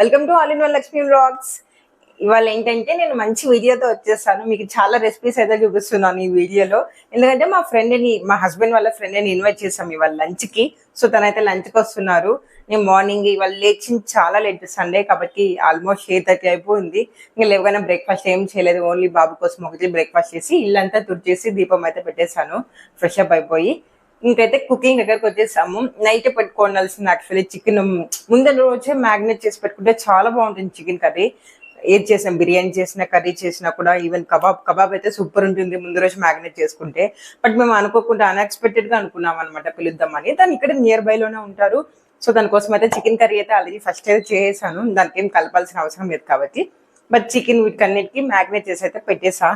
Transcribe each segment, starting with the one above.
Welcome to all in one Lakshmi blogs ఇవాళ ఏంటంటే నేను మంచి వీడియోతో వచ్చేస్తాను. మీకు చాలా రెసిపీస్ అయితే చూపిస్తున్నాను ఈ వీడియోలో. ఎందుకంటే మా ఫ్రెండ్ని మా హస్బెండ్ వాళ్ళ ఫ్రెండ్ని ఇన్వైట్ చేసాం ఇవాళ లంచ్కి సో తనైతే లంచ్కి వస్తున్నారు. నేను మార్నింగ్ ఇవాళ లేచింది చాలా లేట్ సండే కాబట్టి ఆల్మోస్ట్ ఎయిట్ థర్టీ అయిపోయింది. ఇంకా లేవగానే బ్రేక్ఫాస్ట్ ఏం చేయలేదు. ఓన్లీ బాబు కోసం ఒకటి బ్రేక్ఫాస్ట్ చేసి ఇల్లంతా తుడిచేసి దీపం అయితే పెట్టేశాను. ఫ్రెష్ అప్ అయిపోయి. ఇంకైతే కుకింగ్ దగ్గరకు వచ్చేసాము. నైట్ పెట్టుకోవాల్సింది యాక్చువల్లీ చికెన్ ముందర రోజే మ్యాగ్నేట్ చేసి పెట్టుకుంటే చాలా బాగుంటుంది చికెన్ కర్రీ ఏది చేసాం బిర్యానీ చేసిన కర్రీ చేసినా కూడా ఈవెన్ కబాబ్. కబాబ్ అయితే సూపర్ ఉంటుంది ముందు రోజు మ్యాగ్నేట్ చేసుకుంటే. బట్ మేము అనుకోకుండా అన్ఎక్స్పెక్టెడ్గా అనుకున్నాం అనమాట పిలుద్దామని. తను ఇక్కడ నియర్ బై లోనే ఉంటారు. సో దానికోసం అయితే చికెన్ కర్రీ అయితే ఆల్రెడీ ఫస్ట్ అయితే చేసాను. దానికి ఏం కలపాల్సిన అవసరం లేదు కాబట్టి. బట్ చికెన్ వీటికన్నిటికీ మ్యాగ్నేట్ చేసి అయితే పెట్టేసా.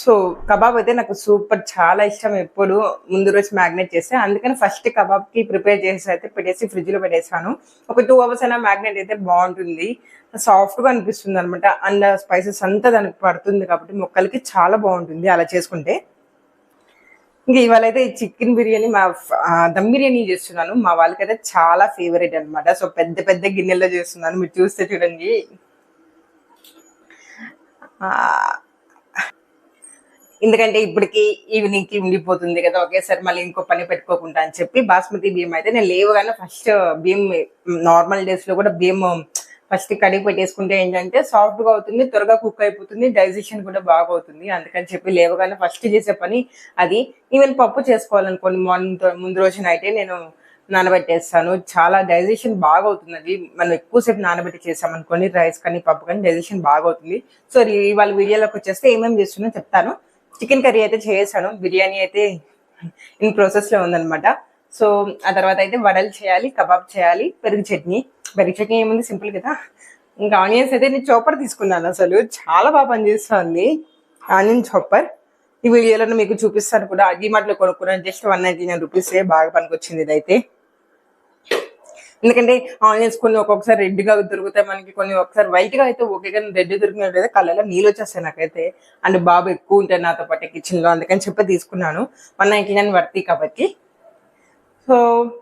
సో కబాబ్ అయితే నాకు సూపర్ చాలా ఇష్టం ఎప్పుడు. ముందు రోజు మ్యాగ్నేట్ చేస్తే అందుకని ఫస్ట్ కబాబ్కి ప్రిపేర్ చేసి అయితే పెట్టేసి ఫ్రిడ్జ్లో పెట్టేసాను ఒక టూ అవర్స్ అయినా మ్యాగ్నేట్ అయితే బాగుంటుంది. సాఫ్ట్గా అనిపిస్తుంది అనమాట అండ్ స్పైసెస్ అంతా దానికి పడుతుంది కాబట్టి మొక్కలకి చాలా బాగుంటుంది అలా చేసుకుంటే. ఇంకా ఇవాళ అయితే ఈ చికెన్ బిర్యానీ మా దమ్ బిర్యానీ చేస్తున్నాను. మా వాళ్ళకైతే చాలా ఫేవరెట్ అన్నమాట. సో పెద్ద పెద్ద గిన్నెల్లో చేస్తున్నాను. మీరు చూస్తే చూడండి. ఆ, ఎందుకంటే ఇప్పటికి ఈవినింగ్కి ఉండిపోతుంది కదా ఒకేసారి మళ్ళీ ఇంకో పని పెట్టుకోకుండా అని చెప్పి బాస్మతి బియ్యం అయితే నేను లేవగానే ఫస్ట్ బియ్యం నార్మల్ డేస్లో కూడా బియ్యం ఫస్ట్ కడిగి పెట్టేసుకుంటే ఏంటంటే సాఫ్ట్గా అవుతుంది త్వరగా కుక్ అయిపోతుంది డైజెషన్ కూడా బాగా అవుతుంది అందుకని చెప్పి లేవగానే ఫస్ట్ చేసే పని అది. ఈవెన్ పప్పు చేసుకోవాలనుకోండి మార్నింగ్ ముందు రోజున అయితే నేను నానబెట్టేస్తాను. చాలా డైజెషన్ బాగా అవుతుంది అది మనం ఎక్కువసేపు నానబెట్టి చేసామనుకోండి రైస్ కానీ పప్పు కానీ డైజెషన్ బాగా అవుతుంది సో ఇవాళ వీడియోలోకి వచ్చేస్తే ఏమేమి చేస్తున్నా చెప్తాను. చికెన్ కర్రీ అయితే చేసాను బిర్యానీ అయితే ఇన్ ప్రాసెస్లో లో ఉందన్నమాట. సో ఆ తర్వాత అయితే వడలు చేయాలి కబాబ్ చేయాలి పెరుగు చట్నీ. పెరుగు చట్నీ ఏముంది? సింపుల్ కదా. ఇంకా ఆనియన్స్ అయితే నేను చాపర్ తీసుకున్నాను అసలు. చాలా బాగా పనిచేస్తుంది. Onion chopper. ఈ వీడియోలో మీకు చూపిస్తాను కూడా. అజీమాట్లో కొనుక్కున్నాను. Just one ninety nine rupees బాగా పనికొచ్చింది ఇదైతే. ఎందుకంటే ఆనియన్స్ కొన్ని ఒక్కొక్కసారి రెడ్గా దొరుకుతాయి మనకి కొన్ని ఒకసారి వైట్గా అయితే ఓకే కానీ రెడ్ దొరికినట్లయితే కళ్ళలో నీళ్ళు వచ్చేస్తాయి నాకైతే. అండ్ బాబు ఎక్కువ ఉంటాయి నాతో పాటు కిచెన్లో అందుకని చెప్పి తీసుకున్నాను. మన నైన్టీ వర్తి కాబట్టి. సో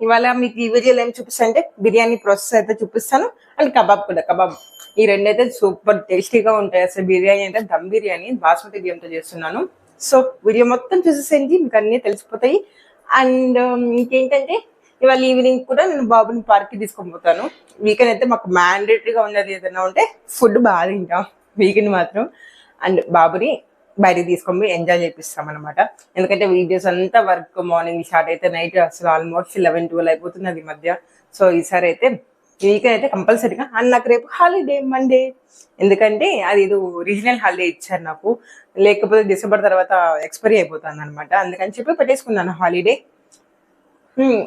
ఇవాళ మీకు ఈ వీడియోలో ఏం చూపిస్తాను అంటే బిర్యానీ ప్రాసెస్ అయితే చూపిస్తాను. అండ్ కబాబ్ కూడా కబాబ్. ఈ రెండు అయితే సూపర్ టేస్టీగా ఉంటాయి. అసలు బిర్యానీ అంటే దమ్ బిర్యానీ బాస్మతి బియ్యంతో చేస్తున్నాను. సో వీడియో మొత్తం చూసేసేయండి. మీకు అన్నీ తెలిసిపోతాయి. అండ్ ఇంకేంటంటే ఇవాళ ఈవినింగ్ కూడా నేను బాబుని పార్క్కి తీసుకొని పోతాను. వీకెండ్ అయితే మాకు మ్యాండేటరీగా ఉన్నది ఏదైనా ఉంటే ఫుడ్ బాగా తింటాం వీకెండ్ మాత్రం. అండ్ బాబుని బయటికి తీసుకొని పోయి ఎంజాయ్ చేపిస్తాం అనమాట ఎందుకంటే వీడియోస్ అంతా వర్క్ మార్నింగ్ స్టార్ట్ అయితే నైట్ అసలు ఆల్మోస్ట్ లెవెన్ ట్వెల్వ్ అయిపోతున్నది ఈ మధ్య. సో ఈసారి అయితే వీకెండ్ అయితే కంపల్సరీగా అండ్ నాకు రేపు హాలిడే మండే ఎందుకంటే అది ఇది రీజనల్ హాలిడే ఇచ్చారు నాకు. లేకపోతే డిసెంబర్ తర్వాత ఎక్స్పైరీ అయిపోతుంది అనమాట అందుకని చెప్పి పెట్టేసుకున్నాను హాలిడే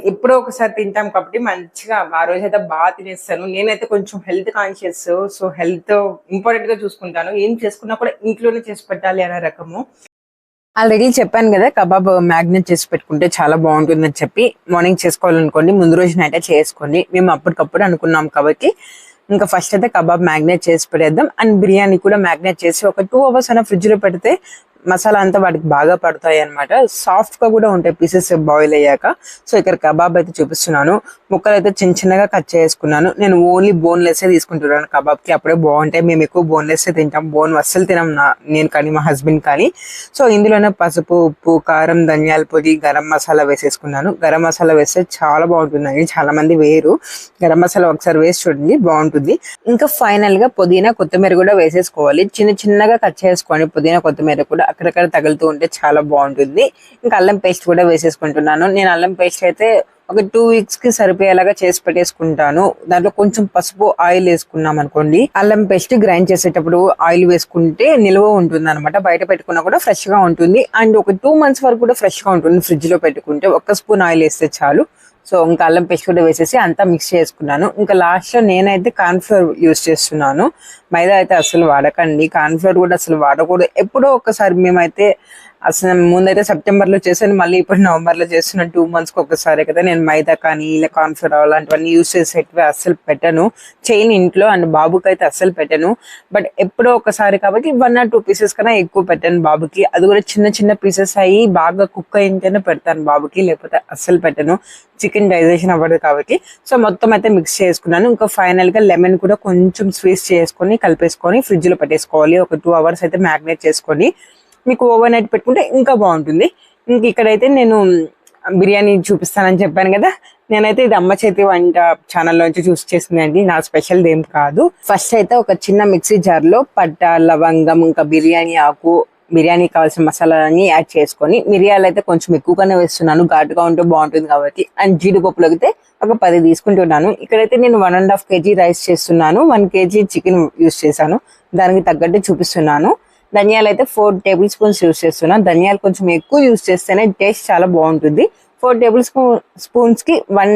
ఎప్పుడో ఒకసారి తింటాం కాబట్టి మంచిగా ఆ రోజు అయితే బాగా తినేస్తాను. నేనైతే కొంచెం హెల్త్ కాన్షియస్ సో హెల్త్ ఇంపార్టెంట్గా చూసుకుంటాను. ఏం చేసుకున్నా కూడా ఇంట్లోనే చేసి పెట్టాలి అనే రకము. ఆల్రెడీ చెప్పాను కదా కబాబ్ మ్యాగ్నెట్ చేసి పెట్టుకుంటే చాలా బాగుంటుందని చెప్పి మార్నింగ్ చేసుకోవాలనుకోండి ముందు రోజు నైట్ చేసుకోండి. మేము అప్పటికప్పుడు అనుకున్నాం కాబట్టి ఇంకా ఫస్ట్ అయితే కబాబ్ మ్యాగ్నేట్ చేసి పెట్టేద్దాం. అండ్ బిర్యానీ కూడా మ్యాగ్నేట్ చేసి ఒక టూ అవర్స్ అయినా ఫ్రిడ్జ్లో పెడితే మసాలా అంతా వాటికి బాగా పడతాయి అనమాట సాఫ్ట్గా కూడా ఉంటాయి. పీసెస్ బాయిల్ అయ్యాక. సో ఇక్కడ కబాబ్ అయితే చూపిస్తున్నాను. ముక్కలు అయితే చిన్న చిన్నగా కట్ చేసుకున్నాను. నేను ఓన్లీ బోన్లెస్ తీసుకుంటున్నాను కబాబ్కి. అప్పుడే బాగుంటాయి. మేము ఎక్కువ బోన్లెస్ తింటాం. బోన్ అస్సలు తినాం నా నేను కానీ మా హస్బెండ్ కానీ. సో ఇందులోనే పసుపు ఉప్పు కారం ధనియాల పొడి గరం మసాలా వేసేసుకున్నాను. గరం మసాలా వేస్తే చాలా బాగుంటుందండి. చాలా మంది వేరు గరం మసాలా ఒకసారి వేసి చూడండి. బాగుంటుంది. ఇంకా ఫైనల్గా పుదీనా కొత్తిమీర కూడా వేసేసుకోవాలి. చిన్న చిన్నగా కట్ చేసుకోండి. పుదీనా కొత్తిమీర కూడా అక్కడక్కడ తగులుతూ ఉంటే చాలా బాగుంటుంది. ఇంకా అల్లం పేస్ట్ కూడా వేసేసుకుంటున్నాను. నేను అల్లం పేస్ట్ అయితే ఒక టూ వీక్స్కి సరిపోయేలాగా చేసి పెట్టేసుకుంటాను. దాంట్లో కొంచెం పసుపు ఆయిల్ వేసుకున్నాం అనుకోండి. అల్లం పేస్ట్ గ్రైండ్ చేసేటప్పుడు ఆయిల్ వేసుకుంటే నిల్వ ఉంటుంది అనమాట బయట పెట్టుకున్నా కూడా ఫ్రెష్గా ఉంటుంది. అండ్ ఒక టూ మంత్స్ వరకు కూడా ఫ్రెష్గా ఉంటుంది ఫ్రిడ్జ్లో పెట్టుకుంటే. ఒక్క స్పూన్ ఆయిల్ వేస్తే చాలు. సో ఇంకా అల్లం పేస్ట్ కూడా వేసేసి అంతా మిక్స్ చేసుకున్నాను. ఇంకా లాస్ట్లో నేనైతే కార్న్ఫ్లోర్ యూస్ చేస్తున్నాను. మైదా అయితే అసలు వాడకండి. కార్న్ఫ్లోర్ కూడా అసలు వాడకూడదు. ఎప్పుడో ఒకసారి మేమైతే అసలు ముందైతే సెప్టెంబర్లో చేశాను మళ్ళీ ఇప్పుడు నవంబర్లో చేస్తున్న టూ మంత్స్కి ఒకసారి కదా నేను మైదా కానీ ఇలా కార్న్ఫ్లోర్ అలాంటివన్నీ యూస్ చేసేటివి అస్సలు పెట్టను. చైన్ ఇంట్లో అండ్ బాబుకి అయితే అస్సలు పెట్టను. బట్ ఎప్పుడో ఒకసారి కాబట్టి వన్ ఆర్ టూ పీసెస్ కన్నా ఎక్కువ పెట్టాను బాబుకి. అది కూడా చిన్న చిన్న పీసెస్ అయ్యి బాగా కుక్ అయితేనే పెడతాను బాబుకి లేకపోతే అస్సలు పెట్టను. చికెన్ డైజెషన్ అవ్వదు కాబట్టి. సో మొత్తం అయితే మిక్స్ చేసుకున్నాను. ఇంకా ఫైనల్గా లెమన్ కూడా కొంచెం స్వీట్స్ చేసుకొని కలిపేసుకొని ఫ్రిడ్జ్లో పెట్టేసుకోవాలి. ఒక టూ అవర్స్ అయితే మ్యాగ్నేట్ చేసుకొని. మీకు ఓవర్ నైట్ పెట్టుకుంటే ఇంకా బాగుంటుంది. ఇంక ఇక్కడైతే నేను బిర్యానీ చూపిస్తానని చెప్పాను కదా. నేనైతే ఇది అమ్మ చేతి వంట ఛానల్ నుంచి చూసి చేసిందండి. నా స్పెషల్ ఏం కాదు. ఫస్ట్ అయితే ఒక చిన్న మిక్సీ జార్లో పట్ట లవంగం ఇంకా బిర్యానీ ఆకు బిర్యానీ కావాల్సిన మసాలాలన్నీ యాడ్ చేసుకొని మిరియాలు అయితే కొంచెం ఎక్కువగానే వేస్తున్నాను. ఘాటుగా ఉంటే బాగుంటుంది కాబట్టి. అండ్ జీడిపప్పులు అయితే ఒక పది తీసుకుంటున్నాను ఇక్కడైతే నేను one and half KG rice చేస్తున్నాను. వన్ కేజీ చికెన్ యూస్ చేశాను. దానికి తగ్గట్టు చూపిస్తున్నాను. ధనియాలు అయితే ఫోర్ టేబుల్ స్పూన్స్ యూస్ చేస్తున్నాను ధనియాలు కొంచెం ఎక్కువ యూస్ చేస్తేనే టేస్ట్ చాలా బాగుంటుంది. ఫోర్ టేబుల్ స్పూన్ స్పూన్స్కి వన్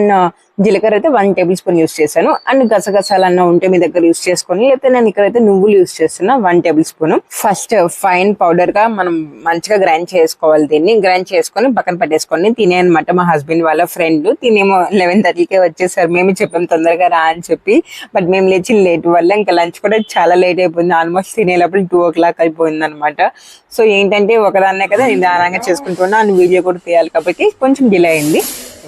జీలకర్ర అయితే వన్ టేబుల్ స్పూన్ యూస్ చేశాను. అండ్ గసగసాలు అన్న ఉంటే మీ దగ్గర యూస్ చేసుకొని లేకపోతే నేను ఇక్కడైతే నువ్వులు యూస్ చేస్తున్నా one tablespoon. First fine పౌడర్గా మనం మంచిగా గ్రైండ్ చేసుకోవాలి దీన్ని. గ్రైండ్ చేసుకొని పక్కన పెట్టేసుకొని తినే అనమాట మా హస్బెండ్ వాళ్ళ ఫ్రెండ్. తినేమో లెవెన్ థర్టీకే వచ్చేసారు. మేము చెప్పాం తొందరగా రా అని చెప్పి. బట్ మేము లేచి లేట్ వల్ల ఇంకా లంచ్ కూడా చాలా లేట్ అయిపోయింది. ఆల్మోస్ట్ తినేటప్పుడు టూ ఓ క్లాక్ అయిపోయింది అనమాట సో ఏంటంటే ఒకదాన్నే కదా నిదానంగా చేసుకుంటున్నా అని వీడియో కూడా తీయాలి కాబట్టి కొంచెం డిలే అయింది.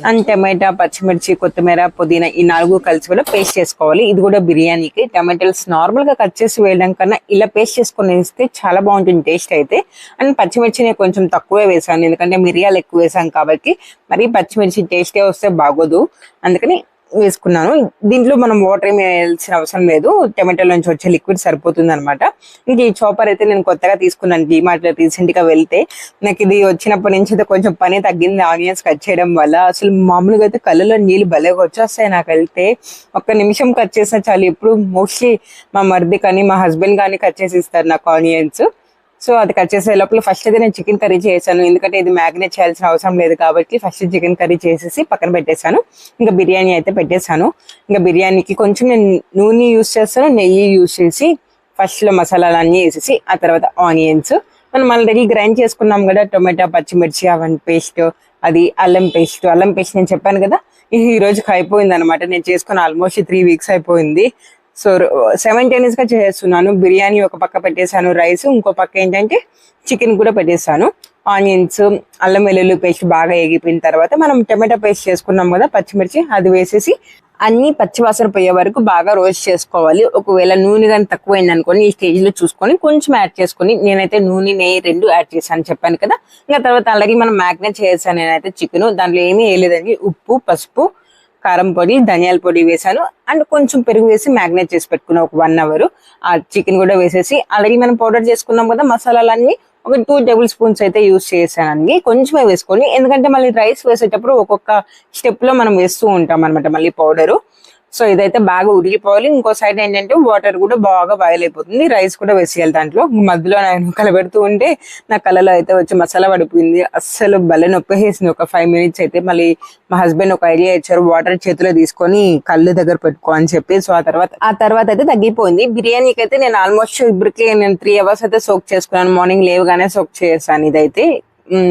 అండ్ టమాటా పచ్చిమిర్చి కొత్తిమీర పుదీనా ఈ నాలుగు కలిసి కూడా పేస్ట్ చేసుకోవాలి. ఇది కూడా బిర్యానీకి. టమాటాస్ నార్మల్గా కట్ చేసి వేయడం కన్నా ఇలా పేస్ట్ చేసుకొని వేస్తే చాలా బాగుంటుంది టేస్ట్ అయితే. అండ్ పచ్చిమిర్చి నేను కొంచెం తక్కువే వేసాను. ఎందుకంటే మిరియాలు ఎక్కువ వేసాను కాబట్టి మరి పచ్చిమిర్చి టేస్టే వస్తే బాగోదు. అందుకని వేసుకున్నాను. దీంట్లో మనం వాటర్ ఏమి వేయాల్సిన అవసరం లేదు. టమాటోలో నుంచి వచ్చే లిక్విడ్ సరిపోతుంది అనమాట ఇంకా ఈ చాపర్ అయితే నేను కొత్తగా తీసుకున్నాను. డీమార్ట్లో రీసెంట్గా వెళ్తే నాకు ఇది వచ్చినప్పటి నుంచి అయితే కొంచెం పని తగ్గింది. ఆనియన్స్ కట్ చేయడం వల్ల అసలు మామూలుగా అయితే కళ్ళలో నీళ్ళు భలేగా వచ్చేస్తాయి నాకు వెళ్తే. ఒక్క నిమిషం కట్ చేసినా చాలు. ఎప్పుడు మోస్ట్లీ మా మరిది కానీ మా హస్బెండ్ కానీ కట్ చేసి ఇస్తారు నాకు ఆనియన్స్ సో అది కట్ చేసే లోపల ఫస్ట్ అయితే నేను చికెన్ కర్రీ చేశాను. ఎందుకంటే ఇది మ్యాగ్నేట్ చేయాల్సిన అవసరం లేదు కాబట్టి ఫస్ట్ చికెన్ కర్రీ చేసేసి పక్కన పెట్టేశాను. ఇంకా బిర్యానీ అయితే పెట్టేశాను. ఇంకా బిర్యానీకి కొంచెం నేను నూనె యూస్ చేస్తాను నెయ్యి యూస్ చేసి ఫస్ట్లో మసాలాలన్నీ వేసేసి ఆ తర్వాత ఆనియన్స్ మనం ఆల్రెడీ గ్రైండ్ చేసుకున్నాం కదా టొమాటో పచ్చిమిర్చి అవన్నీ పేస్ట్ అది అల్లం పేస్ట్ అల్లం పేస్ట్ నేను చెప్పాను కదా ఇది ఈ రోజుకి అయిపోయింది అనమాట నేను చేసుకుని ఆల్మోస్ట్ త్రీ వీక్స్ అయిపోయింది. సో సెవెంటీనియస్గా చేస్తున్నాను. బిర్యానీ ఒక పక్క పెట్టేశాను రైస్ ఇంకో పక్క ఏంటంటే చికెన్ కూడా పెట్టేశాను ఆనియన్స్ అల్లం వెల్లుల్లి పేస్ట్ బాగా ఎగిపోయిన తర్వాత మనం టమాటో పేస్ట్ చేసుకున్నాం కదా పచ్చిమిర్చి అది వేసేసి అన్ని పచ్చివాసన పోయే వరకు బాగా రోస్ట్ చేసుకోవాలి. ఒకవేళ నూనె కానీ తక్కువైంది అనుకోని ఈ స్టేజ్లో చూసుకొని కొంచెం యాడ్ చేసుకొని నేనైతే నూనె నెయ్యి రెండు యాడ్ చేశాను చెప్పాను కదా. ఇంకా తర్వాత అలాగే మనం మ్యాగ్నేట్ చేశాను నేనైతే చికెన్. దాంట్లో ఏమీ వేయలేదండి. ఉప్పు పసుపు కారం పొడి ధనియాల పొడి వేసాను అండ్ కొంచెం పెరుగు వేసి మ్యాగ్నేట్ చేసి పెట్టుకున్నాను ఒక వన్ అవర్. ఆ చికెన్ కూడా వేసేసి ఆల్రెడీ మనం పౌడర్ చేసుకున్నాం కదా మసాలాలన్నీ ఒక టూ టేబుల్ స్పూన్స్ అయితే యూస్ చేశానండి. కొంచెమే వేసుకొని ఎందుకంటే మళ్ళీ రైస్ వేసేటప్పుడు ఒక్కొక్క స్టెప్లో మనం వేస్తూ ఉంటాం అనమాట మళ్ళీ పౌడరు. సో ఇదైతే బాగా ఉడికిపోవాలి. ఇంకో సైడ్ ఏంటంటే వాటర్ కూడా బాగా బాయిల్ అయిపోతుంది. రైస్ కూడా వేసేయాలి దాంట్లో. మధ్యలో నేను కలబెడుతూ ఉంటే నా కళ్ళలో అయితే వచ్చి మసాలా పడిపోయింది. అస్సలు భలే నొప్పి వేసింది. ఒక ఫైవ్ మినిట్స్ అయితే మళ్ళీ మా హస్బెండ్ ఒక ఐడియా ఇచ్చారు. వాటర్ చేతిలో తీసుకొని కళ్ళు దగ్గర పెట్టుకో అని చెప్పి. సో ఆ తర్వాత ఆ తర్వాత అయితే తగ్గిపోయింది. బిర్యానీకి అయితే నేను ఆల్మోస్ట్ ఇప్పటికే నేను త్రీ అవర్స్ అయితే సోక్ చేసుకున్నాను. మార్నింగ్ లేవగానే సోక్ చేశాను ఇదైతే.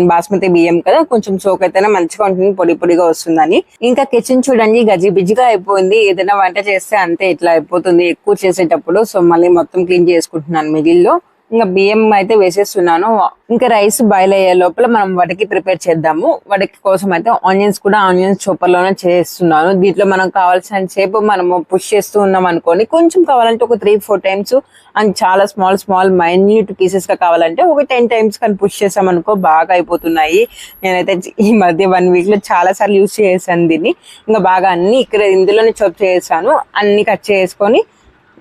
బాస్మతి బియ్యం కదా కొంచెం సోక్ అయితేనే మంచిగా ఉంటుంది పొడి పొడిగా వస్తుందని. ఇంకా కిచెన్ చూడండి గజిబిజిగా అయిపోయింది. ఏదైనా వంట చేస్తే అంతే ఇట్లా అయిపోతుంది. ఎక్కువ చేసేటప్పుడు సో మళ్ళీ మొత్తం క్లీన్ చేసుకుంటున్నాను మిగిల్లో. ఇంకా బియ్యం అయితే వేసేస్తున్నాను. ఇంకా రైస్ బాయిల్ అయ్యే లోపల మనం వడకి ప్రిపేర్ చేద్దాము. వడకి కోసం అయితే ఆనియన్స్ కూడా ఆనియన్స్ చూపర్లోనే చేస్తున్నాను. దీంట్లో మనం కావాల్సిన సేపు మనము పుష్ చేస్తూ ఉన్నాం అనుకోండి. కొంచెం కావాలంటే ఒక త్రీ ఫోర్ టైమ్స్ అండ్ చాలా స్మాల్ స్మాల్ మైన్యూట్ పీసెస్గా కావాలంటే ఒక టెన్ టైమ్స్ కానీ పుష్ చేసామనుకో బాగా అయిపోతున్నాయి. నేనైతే ఈ మధ్య వన్ వీక్లో చాలా సార్లు యూస్ చేసాను దీన్ని. ఇంకా బాగా అన్ని ఇక్కడ ఇందులోనే చొప్ చేసాను. అన్ని కట్ చేసుకొని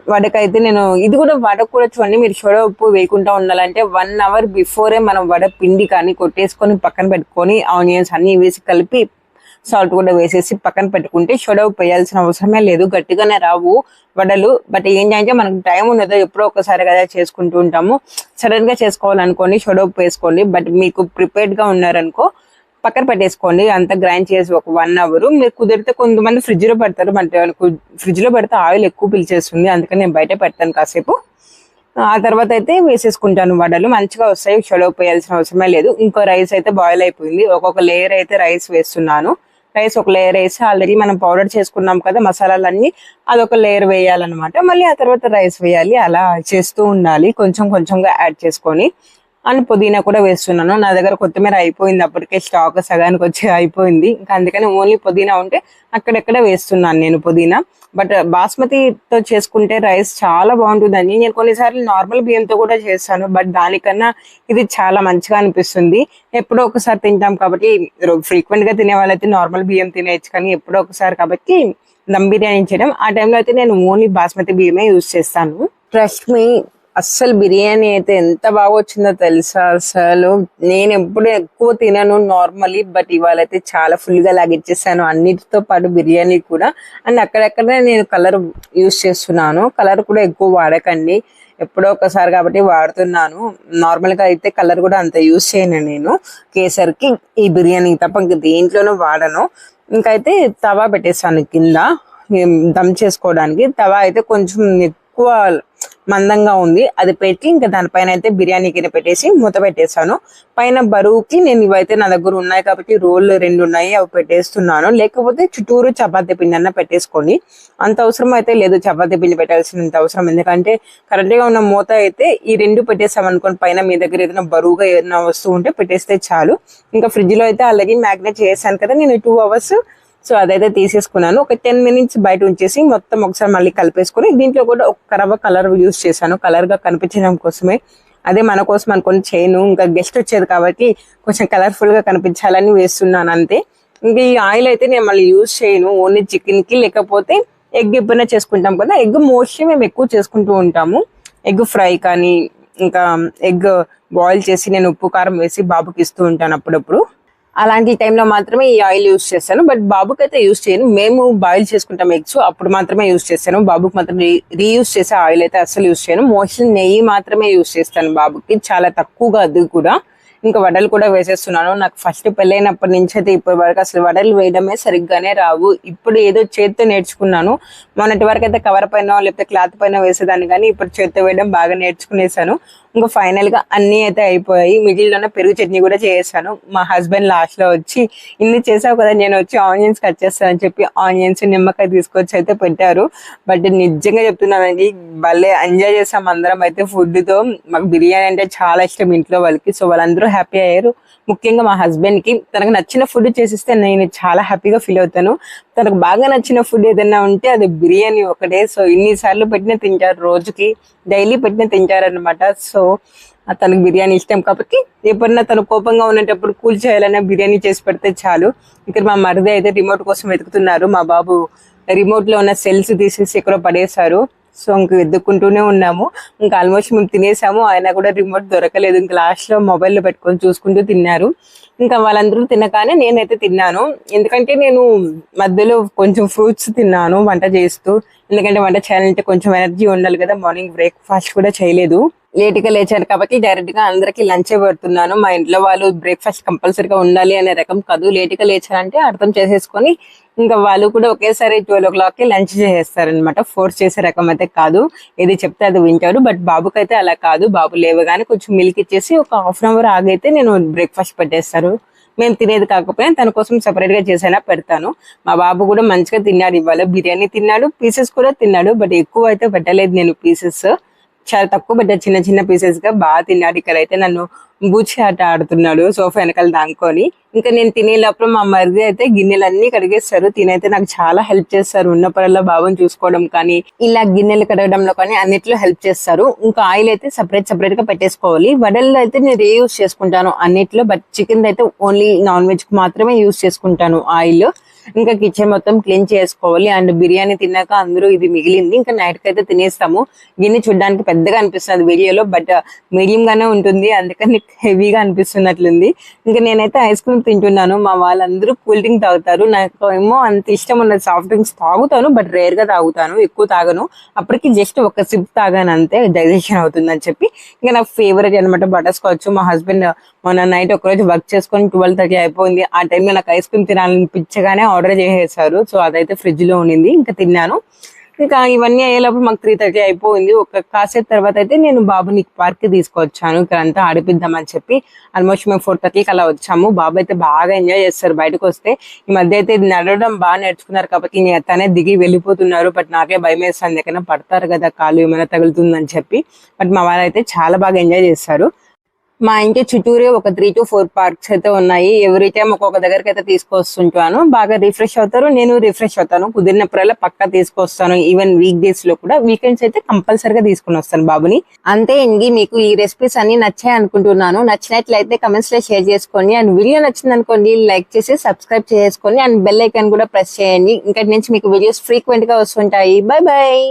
వడకైతే నేను ఇది కూడా వడ కూడా చూడండి మీరు సోడా ఉప్పు వేయకుండా ఉండాలంటే వన్ అవర్ బిఫోరే మనం వడ పిండి కానీ కొట్టేసుకొని పక్కన పెట్టుకొని ఆనియన్స్ అన్ని వేసి కలిపి సాల్ట్ కూడా వేసేసి పక్కన పెట్టుకుంటే సోడా ఉప్పు వేయాల్సిన అవసరమే లేదు. గట్టిగానే రావు వడలు. బట్ ఏంటంటే మనకు టైం ఉండదు. ఎప్పుడో ఒకసారి కదా చేసుకుంటూ ఉంటాము. సడన్గా చేసుకోవాలనుకోండి సోడా ఉప్పు వేసుకోండి. బట్ మీకు ప్రిపేర్డ్గా ఉన్నారనుకో పక్కన పెట్టేసుకోండి. అంతా గ్రైండ్ చేసి ఒక వన్ అవర్. మీరు కుదిరితే కొంతమంది ఫ్రిడ్జ్లో పెడతారు. బట్ ఫ్రిడ్జ్లో పెడితే ఆయిల్ ఎక్కువ పిలిచేస్తుంది. అందుకని నేను బయట పెడతాను కాసేపు. ఆ తర్వాత అయితే వేసేసుకుంటాను వడలు. మంచిగా వస్తాయి. చెడవ పోయాల్సిన అవసరమే లేదు. ఇంకో రైస్ అయితే బాయిల్ అయిపోయింది. ఒక్కొక్క లేయర్ అయితే రైస్ వేస్తున్నాను. రైస్ ఒక లేయర్ వేసి ఆల్రెడీ మనం పౌడర్ చేసుకున్నాం కదా మసాలాలన్నీ అదొక లేయర్ వేయాలన్నమాట. మళ్ళీ ఆ తర్వాత రైస్ వేయాలి. అలా చేస్తూ ఉండాలి. కొంచెం కొంచెంగా యాడ్ చేసుకొని అండ్ పుదీనా కూడా వేస్తున్నాను. నా దగ్గర కొత్తిమీర అయిపోయింది. అప్పటికే స్టాక్ సగానికి వచ్చి అయిపోయింది. ఇంకా అందుకని ఓన్లీ పుదీనా ఉంటే అక్కడెక్కడ వేస్తున్నాను నేను పుదీనా. బట్ బాస్మతితో చేసుకుంటే రైస్ చాలా బాగుంటుందండి నేను కొన్నిసార్లు నార్మల్ బియ్యంతో కూడా చేస్తాను. బట్ దానికన్నా ఇది చాలా మంచిగా అనిపిస్తుంది. ఎప్పుడో ఒకసారి తింటాం కాబట్టి ఫ్రీక్వెంట్గా తినే వాళ్ళైతే నార్మల్ బియ్యం తినేయచ్చు. కానీ ఎప్పుడో ఒకసారి కాబట్టి దమ్ బిర్యానీ చేయడం. ఆ టైంలో అయితే నేను ఓన్లీ బాస్మతి బియ్యమే యూజ్ చేస్తాను. ట్రస్ట్ మీ అస్సలు బిర్యానీ అయితే ఎంత బాగా వచ్చిందో తెలుసా? అసలు నేను ఎప్పుడు ఎక్కువ తినను నార్మలీ బట్ ఇవాళ అయితే చాలా ఫుల్గా లాగిచ్చేసాను. అన్నిటితో పాటు బిర్యానీ కూడా. అండ్ అక్కడక్కడే నేను కలర్ యూస్ చేస్తున్నాను. కలర్ కూడా ఎక్కువ వాడకండి. ఎప్పుడో ఒకసారి కాబట్టి వాడుతున్నాను. నార్మల్గా అయితే కలర్ కూడా అంత యూస్ చేయను నేను. కేసరికి ఈ బిర్యానీ తప్ప ఇంక దేంట్లోనూ వాడను. ఇంకైతే తవా పెట్టేసాను కింద. దమ్ చేసుకోవడానికి. తవా అయితే కొంచెం ఎక్కువ మందంగా ఉంది. అది పెట్టి ఇంకా దానిపైన అయితే బిర్యానీ కింద పెట్టేసి మూత పెట్టేశాను పైన బరువుకి నేను ఇవైతే నా దగ్గర ఉన్నాయి కాబట్టి రోళ్ళు రెండు ఉన్నాయి అవి పెట్టేస్తున్నాను. లేకపోతే చుట్టూరు చపాతీ పిండి అన్న పెట్టేసుకోండి. అంత అవసరం అయితే లేదు చపాతీ పిండి పెట్టాల్సినంత అవసరం. ఎందుకంటే కరెక్ట్గా ఉన్న మూత అయితే ఈ రెండు పెట్టేసామనుకోండి పైన మీ దగ్గర ఏదైనా బరువుగా ఏదైనా వస్తువు ఉంటే పెట్టేస్తే చాలు. ఇంకా ఫ్రిడ్జ్లో అయితే అలాగే మ్యాగ్నేట్ చేశాను కదా నేను టూ అవర్స్ సో అదైతే తీసేసుకున్నాను. ఒక టెన్ మినిట్స్ బయట ఉంచేసి మొత్తం ఒకసారి మళ్ళీ కలిపేసుకొని దీంట్లో కూడా ఒక రవ్వ కలర్ యూస్ చేశాను. కలర్గా కనిపించడం కోసమే. అదే మన కోసం అనుకుని చేయను ఇంకా గెస్ట్ వచ్చేది కాబట్టి కొంచెం కలర్ఫుల్గా కనిపించాలని వేస్తున్నాను అంతే. ఇంకా ఈ ఆయిల్ అయితే నేను మళ్ళీ యూస్ చేయను. ఓన్లీ చికెన్కి లేకపోతే ఎగ్ ఎప్పుడైనా చేసుకుంటాం కదా. ఎగ్ మోస్ట్లీ మేము ఎక్కువ చేసుకుంటూ ఉంటాము. ఎగ్ ఫ్రై కానీ ఇంకా um, ఎగ్ బాయిల్ చేసి నేను ఉప్పు కారం వేసి బాబుకి ఇస్తూ ఉంటాను అప్పుడప్పుడు. అలాంటి టైంలో మాత్రమే ఈ ఆయిల్ యూస్ చేస్తాను. బట్ బాబుకి అయితే యూస్ చేయను. మేము బాయిల్ చేసుకుంటాం ఎగ్స్. అప్పుడు మాత్రమే యూస్ చేస్తాను. బాబుకి మాత్రం రీయూస్ చేసే ఆయిల్ అయితే అసలు యూస్ చేయను. మోస్ట్లీ నెయ్యి మాత్రమే యూస్ చేస్తాను బాబుకి. చాలా తక్కువగా అది కూడా. ఇంకా వడలు కూడా వేసేస్తున్నాను. నాకు ఫస్ట్ పెళ్ళైనప్పటి నుంచి అయితే ఇప్పటి వరకు అసలు వడలు వేయడమే సరిగ్గానే రావు. ఇప్పుడు ఏదో చేత్తో నేర్చుకున్నాను. మొన్నటి వరకు అయితే కవర్ పైన లేకపోతే క్లాత్ పైన వేసేదాన్ని కానీ ఇప్పుడు చేత్తో వేయడం బాగా నేర్చుకునేసాను. ఇంకా ఫైనల్గా అన్ని అయితే అయిపోయాయి. మిగిలిన పెరుగు చట్నీ కూడా చేసాను మా హస్బెండ్ లాస్ట్లో వచ్చి ఇన్ని చేసావు కదా నేను వచ్చి ఆనియన్స్ కట్ చేస్తానని చెప్పి ఆనియన్స్ నిమ్మకాయ తీసుకొచ్చి అయితే పెట్టారు. బట్ నిజంగా చెప్తున్నానండి భలే ఎంజాయ్ చేసాం అందరం అయితే ఫుడ్తో. మాకు బిర్యానీ అంటే చాలా ఇష్టం ఇంట్లో వాళ్ళకి. సో వాళ్ళందరూ హ్యాపీ అయ్యారు. ముఖ్యంగా మా హస్బెండ్కి తనకు నచ్చిన ఫుడ్ చేసిస్తే నేను చాలా హ్యాపీగా ఫీల్ అవుతాను. తనకు బాగా నచ్చిన ఫుడ్ ఏదైనా ఉంటే అది బిర్యానీ ఒకటే. సో ఇన్ని సార్లు పెట్టిన తింటారు రోజుకి. డైలీ పెట్టిన తింటారనమాట సో తనకు బిర్యానీ ఇష్టం కాబట్టి ఎప్పుడన్నా తను కోపంగా ఉన్నప్పుడు కూల్ చేయాలన్నా బిర్యానీ చేసి పెడితే చాలు. ఇక్కడ మా మరిది అయితే రిమోట్ కోసం వెతుకుతున్నారు. మా బాబు రిమోట్లో ఉన్న సెల్స్ తీసేసి ఎక్కడో పడేశారు. సో ఇంక వెతుక్కుంటూనే ఉన్నాము. ఇంకా ఆల్మోస్ట్ మేము తినేసాము. ఆయన కూడా రిమోట్ దొరకలేదు. ఇంకా లాస్ట్లో మొబైల్లో పెట్టుకొని చూసుకుంటూ తిన్నారు. ఇంకా వాళ్ళందరూ తినగానే నేనైతే తిన్నాను. ఎందుకంటే నేను మధ్యలో కొంచెం ఫ్రూట్స్ తిన్నాను వంట చేస్తూ. ఎందుకంటే వంట చేయాలంటే కొంచెం ఎనర్జీ ఉండాలి కదా మార్నింగ్ బ్రేక్ఫాస్ట్ కూడా చేయలేదు. లేట్గా లేచాను కాబట్టి డైరెక్ట్గా అందరికి లంచ్ పెడుతున్నాను. మా ఇంట్లో వాళ్ళు బ్రేక్ఫాస్ట్ కంపల్సరీగా ఉండాలి అనే రకం కాదు. లేట్గా లేచారంటే అర్థం చేసేసుకొని ఇంకా వాళ్ళు కూడా ఒకేసారి ట్వెల్వ్ ఓ క్లాక్కి లంచ్ చేసేస్తారనమాట ఫోర్స్ చేసే రకం అయితే కాదు. ఏది చెప్తే అది వింటారు. బట్ బాబుకి అయితే అలా కాదు. బాబు లేవగానే కొంచెం మిల్క్ ఇచ్చేసి ఒక హాఫ్ అన్ అవర్ ఆగైతే నేను బ్రేక్ఫాస్ట్ పెట్టేస్తారు. మేము తినేది కాకపోయినా తన కోసం సెపరేట్గా చేసైనా పెడతాను. మా బాబు కూడా మంచిగా తిన్నాడు ఇవాళ. బిర్యానీ తిన్నాడు పీసెస్ కూడా తిన్నాడు బట్ ఎక్కువ అయితే పెట్టలేదు నేను పీసెస్ చాలా తక్కువ పెట్టా చిన్న చిన్న పీసెస్గా బాగా తిన్నాడు. ఇక్కడ అయితే నన్ను బూచి ఆట ఆడుతున్నాడు సోఫా వెనకాల దాంకొని. ఇంకా నేను తినేటప్పుడు మా మరిది అయితే గిన్నెలన్నీ కడిగేస్తారు. తినైతే నాకు చాలా హెల్ప్ చేస్తారు. ఉన్నప్పుడల్లా బాబుని చూసుకోవడం కానీ ఇలా గిన్నెలు కడగడంలో కానీ అన్నిట్లో హెల్ప్ చేస్తారు. ఇంకా ఆయిల్ అయితే సపరేట్ సపరేట్గా పెట్టేసుకోవాలి. వడల్లో అయితే నేను రీయూస్ చేసుకుంటాను అన్నిట్లో బట్ చికెన్ అయితే ఓన్లీ నాన్ వెజ్కి మాత్రమే యూస్ చేసుకుంటాను ఆయిల్. ఇంకా కిచెన్ మొత్తం క్లీన్ చేసుకోవాలి. అండ్ బిర్యానీ తిన్నాక అందరూ ఇది మిగిలింది. ఇంకా నైట్కి అయితే తినేస్తాము. గిన్నె చూడడానికి పెద్దగా అనిపిస్తుంది వీడియోలో బట్ మీడియం గానే ఉంటుంది. అందుకని హెవీగా అనిపిస్తున్నట్లుంది. ఇంకా నేనైతే ఐస్ క్రీమ్ తింటున్నాను. మా వాళ్ళందరూ కూల్ డ్రింక్ తాగుతారు. నాకు ఏమో అంత ఇష్టం ఉన్నది సాఫ్ట్ డ్రింక్స్ తాగుతాను బట్ రేర్గా తాగుతాను. ఎక్కువ తాగను. అప్పటికి జస్ట్ ఒక సిప్ తాగాను అంతే డైజెషన్ అవుతుందని చెప్పి. ఇంకా నాకు ఫేవరెట్ అనమాట బటర్ స్కాచ్ మా హస్బెండ్ మొన్న నైట్ ఒకరోజు వర్క్ చేసుకొని ట్వెల్వ్ థర్టీ అయిపోయింది. ఆ టైంలో నాకు ఐస్ క్రీమ్ తినాలని పిచ్చగానే ఆర్డర్ చేసేసారు. సో అదైతే ఫ్రిడ్జ్లో ఉండింది. ఇంకా తిన్నాను. ఇంకా ఇవన్నీ అయ్యేటప్పుడు మాకు త్రీ థర్టీ అయిపోయింది. ఒక కాసేపు తర్వాత అయితే నేను బాబుని పార్క్కి తీసుకొచ్చాను. ఇక్కడ అంతా ఆడిపిద్దామని చెప్పి ఆల్మోస్ట్ మేము ఫోర్ థర్టీకి అలా వచ్చాము. బాబు అయితే బాగా ఎంజాయ్ చేస్తారు బయటకు వస్తే. ఈ మధ్య అయితే నడవడం బాగా నేర్చుకున్నారు కాబట్టి నేను తనే దిగి వెళ్ళిపోతున్నారు. బట్ నాకే భయం వేస్తాను ఎక్కడైనా పడతారు కదా కాలు ఏమైనా తగులుతుందని చెప్పి. బట్ మా వాళ్ళు అయితే చాలా బాగా ఎంజాయ్ చేస్తారు. మా ఇంటి చుట్టూరే ఒక త్రీ టు ఫోర్ పార్క్స్ అయితే ఉన్నాయి. ఎవ్రీ టైం ఒక్కొక్క దగ్గరికి అయితే తీసుకొస్తుంటాను. బాగా రిఫ్రెష్ అవుతారు. నేను రిఫ్రెష్ అవుతాను. కుదిరినప్పుడల్లా పక్కా తీసుకొస్తాను. ఈవెన్ వీక్ డేస్లో కూడా. వీకెండ్స్ అయితే కంపల్సరిగా తీసుకుని వస్తాను బాబుని. అంతే ఇంగి మీకు ఈ రెసిపీస్ అన్ని నచ్చాయి అనుకుంటున్నాను. నచ్చినట్లయితే కమెంట్స్లో షేర్ చేసుకోండి. అండ్ వీడియో నచ్చింది అనుకోండి లైక్ చేసి సబ్స్క్రైబ్ చేసుకోండి. అండ్ బెల్ ఐకాన్ కూడా ప్రెస్ చేయండి. ఇంకటి నుంచి మీకు వీడియోస్ ఫ్రీక్వెంట్గా వస్తుంటాయి. Bye bye